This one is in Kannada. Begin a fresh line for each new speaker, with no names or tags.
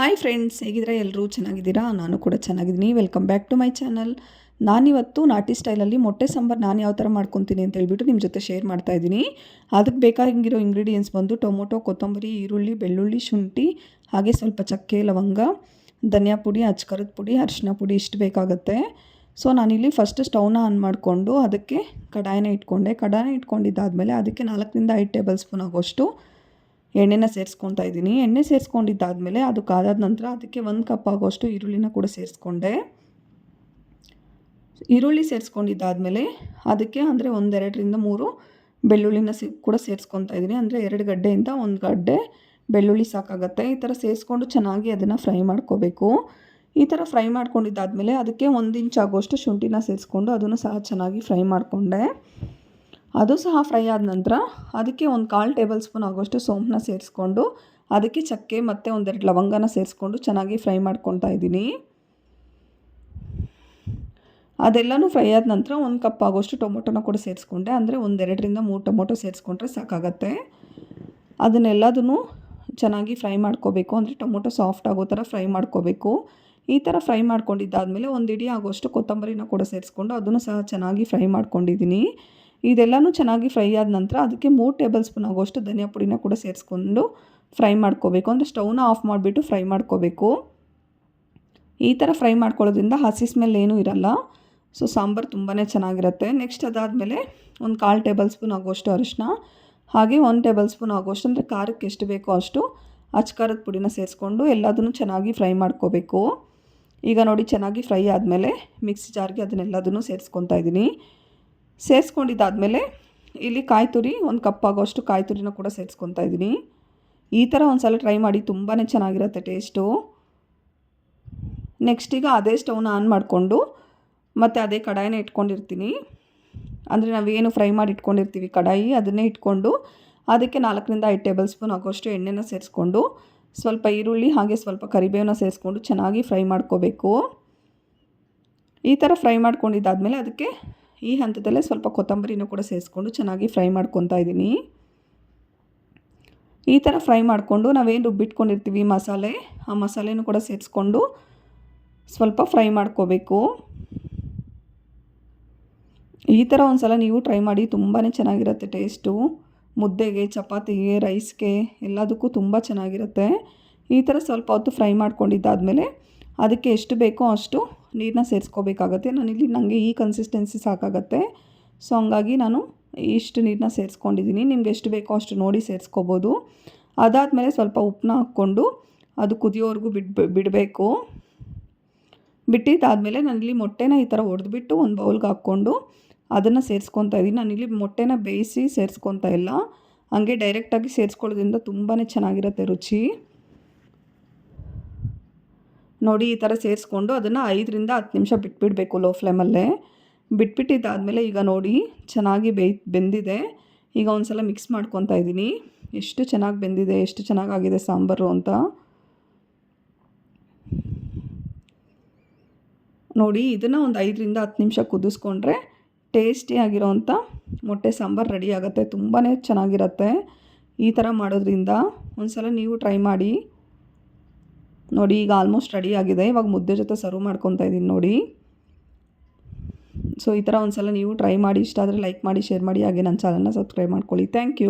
ಹಾಯ್ ಫ್ರೆಂಡ್ಸ್ ಹೇಗಿದ್ರೆ ಎಲ್ಲರೂ ಚೆನ್ನಾಗಿದ್ದೀರಾ? ನಾನು ಕೂಡ ಚೆನ್ನಾಗಿದ್ದೀನಿ. Welcome back to my channel ನಾನಿವತ್ತು ನಾಟಿ ಸ್ಟೈಲಲ್ಲಿ ಮೊಟ್ಟೆ ಸಾಂಬಾರು ನಾನು ಯಾವ ಥರ ಮಾಡ್ಕೊತೀನಿ ಅಂತ ಹೇಳ್ಬಿಟ್ಟು ನಿಮ್ಮ ಜೊತೆ ಶೇರ್ ಮಾಡ್ತಾ ಇದ್ದೀನಿ. ಅದಕ್ಕೆ ಬೇಕಾಗಿರೋ ಇಂಗ್ರೀಡಿಯೆಂಟ್ಸ್ ಬಂದು ಟೊಮೊಟೊ, ಕೊತ್ತಂಬರಿ, ಈರುಳ್ಳಿ, ಬೆಳ್ಳುಳ್ಳಿ, ಶುಂಠಿ, ಹಾಗೆ ಸ್ವಲ್ಪ ಚಕ್ಕೆ, ಲವಂಗ, ಧನಿಯಾ ಪುಡಿ, ಅಚ್ಕರದ ಪುಡಿ ಅರಿಶಿನ ಪುಡಿ ಇಷ್ಟು ಬೇಕಾಗುತ್ತೆ. ಸೊ ನಾನಿಲ್ಲಿ ಫಸ್ಟ್ ಸ್ಟವ್ನ ಆನ್ ಮಾಡಿಕೊಂಡು ಅದಕ್ಕೆ ಕಡಾಯನ ಇಟ್ಕೊಂಡೆ. ಕಡಾಯನ ಇಟ್ಕೊಂಡಿದ್ದಾದಮೇಲೆ ಅದಕ್ಕೆ ನಾಲ್ಕರಿಂದ ಐದು ಟೇಬಲ್ ಸ್ಪೂನ್ ಆಗೋಷ್ಟು ಎಣ್ಣೆನ ಸೇರಿಸ್ಕೊತಾ ಇದ್ದೀನಿ. ಎಣ್ಣೆ ಸೇರಿಸ್ಕೊಂಡಿದ್ದಾದಮೇಲೆ ಅದು ಕಾದಾದ ನಂತರ ಅದಕ್ಕೆ ಒಂದು ಕಪ್ ಆಗೋಷ್ಟು ಈರುಳ್ಳಿನ ಕೂಡ ಸೇರಿಸ್ಕೊಂಡೆ. ಈರುಳ್ಳಿ ಸೇರಿಸ್ಕೊಂಡಿದ್ದಾದಮೇಲೆ ಅದಕ್ಕೆ ಅಂದರೆ ಒಂದೆರಡರಿಂದ ಮೂರು ಬೆಳ್ಳುಳ್ಳಿನ ಸಿ, ಕೂಡ ಸೇರಿಸ್ಕೊತಾ ಇದ್ದೀನಿ. ಅಂದರೆ ಎರಡು ಗಡ್ಡೆಯಿಂದ ಒಂದು ಗಡ್ಡೆ ಬೆಳ್ಳುಳ್ಳಿ ಸಾಕಾಗತ್ತೆ. ಈ ಥರ ಸೇರಿಸ್ಕೊಂಡು ಚೆನ್ನಾಗಿ ಅದನ್ನು ಫ್ರೈ ಮಾಡ್ಕೋಬೇಕು. ಈ ಥರ ಫ್ರೈ ಮಾಡ್ಕೊಂಡಿದ್ದಾದಮೇಲೆ ಅದಕ್ಕೆ ಒಂದು ಇಂಚ್ ಆಗೋಷ್ಟು ಶುಂಠಿನ ಸೇರಿಸ್ಕೊಂಡು ಅದನ್ನು ಸಹ ಚೆನ್ನಾಗಿ ಫ್ರೈ ಮಾಡಿಕೊಂಡೆ. ಅದು ಸಹ ಫ್ರೈ ಆದ ನಂತರ ಅದಕ್ಕೆ ಒಂದು ಕಾಲು ಟೇಬಲ್ ಸ್ಪೂನ್ ಆಗೋಷ್ಟು ಸೋಂಪನ್ನ ಸೇರಿಸ್ಕೊಂಡು ಅದಕ್ಕೆ ಚಕ್ಕೆ ಮತ್ತು ಒಂದೆರಡು ಲವಂಗನ ಸೇರಿಸ್ಕೊಂಡು ಚೆನ್ನಾಗಿ ಫ್ರೈ ಮಾಡ್ಕೊತಾ ಇದ್ದೀನಿ. ಅದೆಲ್ಲನೂ ಫ್ರೈ ಆದ ನಂತರ ಒಂದು ಕಪ್ ಆಗೋಷ್ಟು ಟೊಮೊಟೊನ ಕೂಡ ಸೇರಿಸ್ಕೊಂಡೆ. ಅಂದರೆ ಒಂದೆರಡರಿಂದ ಮೂರು ಟೊಮೊಟೊ ಸೇರಿಸ್ಕೊಂಡ್ರೆ ಸಾಕಾಗತ್ತೆ. ಅದನ್ನೆಲ್ಲದನ್ನು ಚೆನ್ನಾಗಿ ಫ್ರೈ ಮಾಡ್ಕೋಬೇಕು. ಅಂದರೆ ಟೊಮೊಟೊ ಸಾಫ್ಟ್ ಆಗೋ ಥರ ಫ್ರೈ ಮಾಡ್ಕೋಬೇಕು. ಈ ಥರ ಫ್ರೈ ಮಾಡ್ಕೊಂಡಿದ್ದಾದಮೇಲೆ ಒಂದು ಇಡೀ ಆಗೋಷ್ಟು ಕೊತ್ತಂಬರಿನ ಕೂಡ ಸೇರಿಸ್ಕೊಂಡು ಅದನ್ನು ಸಹ ಚೆನ್ನಾಗಿ ಫ್ರೈ ಮಾಡ್ಕೊಂಡಿದ್ದೀನಿ. ಇದೆಲ್ಲನೂ ಚೆನ್ನಾಗಿ ಫ್ರೈ ಆದ ನಂತರ ಅದಕ್ಕೆ ಮೂರು ಟೇಬಲ್ ಸ್ಪೂನ್ ಆಗೋಷ್ಟು ಧನಿಯಾ ಪುಡಿನ ಕೂಡ ಸೇರಿಸ್ಕೊಂಡು ಫ್ರೈ ಮಾಡ್ಕೋಬೇಕು. ಅಂದರೆ ಸ್ಟವ್ನ ಆಫ್ ಮಾಡಿಬಿಟ್ಟು ಫ್ರೈ ಮಾಡ್ಕೋಬೇಕು. ಈ ಥರ ಫ್ರೈ ಮಾಡ್ಕೊಳ್ಳೋದ್ರಿಂದ ಹಸಿ ಸ್ಮೆಲ್ ಏನೂ ಇರಲ್ಲ. ಸೊ ಸಾಂಬಾರು ತುಂಬಾ ಚೆನ್ನಾಗಿರುತ್ತೆ. ನೆಕ್ಸ್ಟ್ ಅದಾದಮೇಲೆ ಒಂದು ಕಾಲು ಟೇಬಲ್ ಸ್ಪೂನ್ ಆಗೋಷ್ಟು ಅರಿಶಿನ ಹಾಗೆ ಒಂದು ಟೇಬಲ್ ಸ್ಪೂನ್ ಆಗೋಷ್ಟು ಅಂದರೆ ಖಾರಕ್ಕೆ ಎಷ್ಟು ಬೇಕೋ ಅಷ್ಟು ಅಚ್ಕಾರದ ಪುಡಿನ ಸೇರಿಸ್ಕೊಂಡು ಎಲ್ಲದನ್ನು ಚೆನ್ನಾಗಿ ಫ್ರೈ ಮಾಡ್ಕೋಬೇಕು. ಈಗ ನೋಡಿ ಚೆನ್ನಾಗಿ ಫ್ರೈ ಆದಮೇಲೆ ಮಿಕ್ಸಿ ಜಾರ್ಗೆ ಅದನ್ನೆಲ್ಲದನ್ನು ಸೇರಿಸ್ಕೊತಾ ಇದ್ದೀನಿ. ಸೇರಿಸ್ಕೊಂಡಿದ್ದಾದಮೇಲೆ ಇಲ್ಲಿ ಕಾಯಿ ತುರಿ ಒಂದು ಕಪ್ ಆಗೋಷ್ಟು ಕಾಯಿ ತುರಿನ ಕೂಡ ಸೇರಿಸ್ಕೊತಾ ಇದ್ದೀನಿ. ಈ ಥರ ಒಂದು ಸಲ ಟ್ರೈ ಮಾಡಿ ತುಂಬಾ ಚೆನ್ನಾಗಿರುತ್ತೆ ಟೇಸ್ಟು ನೆಕ್ಸ್ಟ್ ಈಗ ಅದೇ ಸ್ಟವ್ನ ಆನ್ ಮಾಡಿಕೊಂಡು ಮತ್ತು ಅದೇ ಕಡಾಯಿನ ಇಟ್ಕೊಂಡಿರ್ತೀನಿ. ಅಂದರೆ ನಾವೇನು ಫ್ರೈ ಮಾಡಿ ಇಟ್ಕೊಂಡಿರ್ತೀವಿ ಕಡಾಯಿ, ಅದನ್ನೇ ಇಟ್ಕೊಂಡು ಅದಕ್ಕೆ ನಾಲ್ಕರಿಂದ ಐದು ಟೇಬಲ್ ಸ್ಪೂನ್ ಆಗೋಷ್ಟು ಎಣ್ಣೆನ ಸೇರಿಸ್ಕೊಂಡು ಸ್ವಲ್ಪ ಈರುಳ್ಳಿ ಹಾಗೆ ಸ್ವಲ್ಪ ಕರಿಬೇವನ್ನ ಸೇರಿಸ್ಕೊಂಡು ಚೆನ್ನಾಗಿ ಫ್ರೈ ಮಾಡ್ಕೋಬೇಕು. ಈ ಥರ ಫ್ರೈ ಮಾಡ್ಕೊಂಡಿದ್ದಾದಮೇಲೆ ಅದಕ್ಕೆ ಈ ಹಂತದಲ್ಲೇ ಸ್ವಲ್ಪ ಕೊತ್ತಂಬರಿನೂ ಕೂಡ ಸೇರಿಸ್ಕೊಂಡು ಚೆನ್ನಾಗಿ ಫ್ರೈ ಮಾಡ್ಕೊತಾ ಇದ್ದೀನಿ. ಈ ಥರ ಫ್ರೈ ಮಾಡಿಕೊಂಡು ನಾವೇನು ರುಬ್ಬಿಟ್ಕೊಂಡಿರ್ತೀವಿ ಮಸಾಲೆ, ಆ ಮಸಾಲೆನೂ ಕೂಡ ಸೇರಿಸ್ಕೊಂಡು ಸ್ವಲ್ಪ ಫ್ರೈ ಮಾಡ್ಕೋಬೇಕು. ಈ ಥರ ಒಂದು ಸಲ ನೀವು ಟ್ರೈ ಮಾಡಿ ತುಂಬಾ ಚೆನ್ನಾಗಿರುತ್ತೆ ಟೇಸ್ಟು. ಮುದ್ದೆಗೆ, ಚಪಾತಿಗೆ, ರೈಸ್ಗೆ ಎಲ್ಲದಕ್ಕೂ ತುಂಬ ಚೆನ್ನಾಗಿರುತ್ತೆ. ಈ ಥರ ಸ್ವಲ್ಪ ಹೊತ್ತು ಫ್ರೈ ಮಾಡ್ಕೊಂಡಿದ್ದಾದಮೇಲೆ ಅದಕ್ಕೆ ಎಷ್ಟು ಬೇಕೋ ಅಷ್ಟು ನೀರನ್ನ ಸೇರಿಸ್ಕೋಬೇಕಾಗತ್ತೆ. ನಾನಿಲ್ಲಿ ನನಗೆ ಈ ಕನ್ಸಿಸ್ಟೆನ್ಸಿ ಸಾಕಾಗತ್ತೆ. ಸೊ ಹಂಗಾಗಿ ನಾನು ಇಷ್ಟು ನೀರನ್ನ ಸೇರಿಸ್ಕೊಂಡಿದ್ದೀನಿ. ನಿಮ್ಗೆ ಎಷ್ಟು ಬೇಕೋ ಅಷ್ಟು ನೋಡಿ ಸೇರಿಸ್ಕೋಬೋದು. ಅದಾದಮೇಲೆ ಸ್ವಲ್ಪ ಉಪ್ಪನ್ನ ಹಾಕ್ಕೊಂಡು ಅದು ಕುದಿಯೋವರೆಗೂ ಬಿಡ್ ಬಿಡಬೇಕು. ಬಿಟ್ಟಿದ್ದಾದಮೇಲೆ ನಾನಿಲ್ಲಿ ಮೊಟ್ಟೆನ ಈ ಥರ ಹೊಡೆದ್ಬಿಟ್ಟು ಒಂದು ಬೌಲ್ಗೆ ಹಾಕ್ಕೊಂಡು ಅದನ್ನು ಸೇರಿಸ್ಕೊತಾ ಇದ್ದೀನಿ. ನಾನಿಲ್ಲಿ ಮೊಟ್ಟೆನ ಬೇಯಿಸಿ ಸೇರಿಸ್ಕೊತಾ ಇಲ್ಲ. ಹಂಗೆ ಡೈರೆಕ್ಟಾಗಿ ಸೇರಿಸ್ಕೊಳ್ಳೋದ್ರಿಂದ ತುಂಬಾ ಚೆನ್ನಾಗಿರುತ್ತೆ ರುಚಿ. ನೋಡಿ ಈ ಥರ ಸೇರಿಸ್ಕೊಂಡು ಅದನ್ನು ಐದರಿಂದ ಹತ್ತು ನಿಮಿಷ ಬಿಟ್ಬಿಡಬೇಕು ಲೋ ಫ್ಲೇಮಲ್ಲೇ ಬಿಟ್ಬಿಟ್ಟಿದ್ದಾದಮೇಲೆ ಈಗ ನೋಡಿ ಚೆನ್ನಾಗಿ ಬೇಯ್, ಬೆಂದಿದೆ. ಈಗ ಒಂದು ಸಲ ಮಿಕ್ಸ್ ಮಾಡ್ಕೊತಾ ಇದ್ದೀನಿ. ಎಷ್ಟು ಚೆನ್ನಾಗಿ ಬೆಂದಿದೆ, ಎಷ್ಟು ಚೆನ್ನಾಗಾಗಿದೆ ಸಾಂಬಾರು ಅಂತ. ನೋಡಿ ಇದನ್ನು ಒಂದು ಐದರಿಂದ ಹತ್ತು ನಿಮಿಷ ಕುದಿಸ್ಕೊಂಡ್ರೆ ಟೇಸ್ಟಿಯಾಗಿರೋವಂಥ ಮೊಟ್ಟೆ ಸಾಂಬಾರು ರೆಡಿ ಆಗುತ್ತೆ. ತುಂಬಾ ಚೆನ್ನಾಗಿರುತ್ತೆ. ಈ ಥರ ಮಾಡೋದ್ರಿಂದ ಒಂದು ಸಲ ನೀವು ಟ್ರೈ ಮಾಡಿ. ನೋಡಿ, ಈಗ ಆಲ್ಮೋಸ್ಟ್ ರೆಡಿ ಆಗಿದೆ. ಇವಾಗ ಮುದ್ದೆ ಜೊತೆ ಸರ್ವ್ ಮಾಡ್ಕೊತಾ ಇದ್ದೀನಿ ನೋಡಿ. ಸೊ ಈ ಥರ ಒಂದು ಸಲ ನೀವು ಟ್ರೈ ಮಾಡಿ, ಇಷ್ಟ ಆದರೆ ಲೈಕ್ ಮಾಡಿ ಶೇರ್ ಮಾಡಿ, ಹಾಗೆ ನನ್ನ ಚಾನಲ್ನ ಸಬ್ಸ್ಕ್ರೈಬ್ ಮಾಡ್ಕೊಳ್ಳಿ. Thank you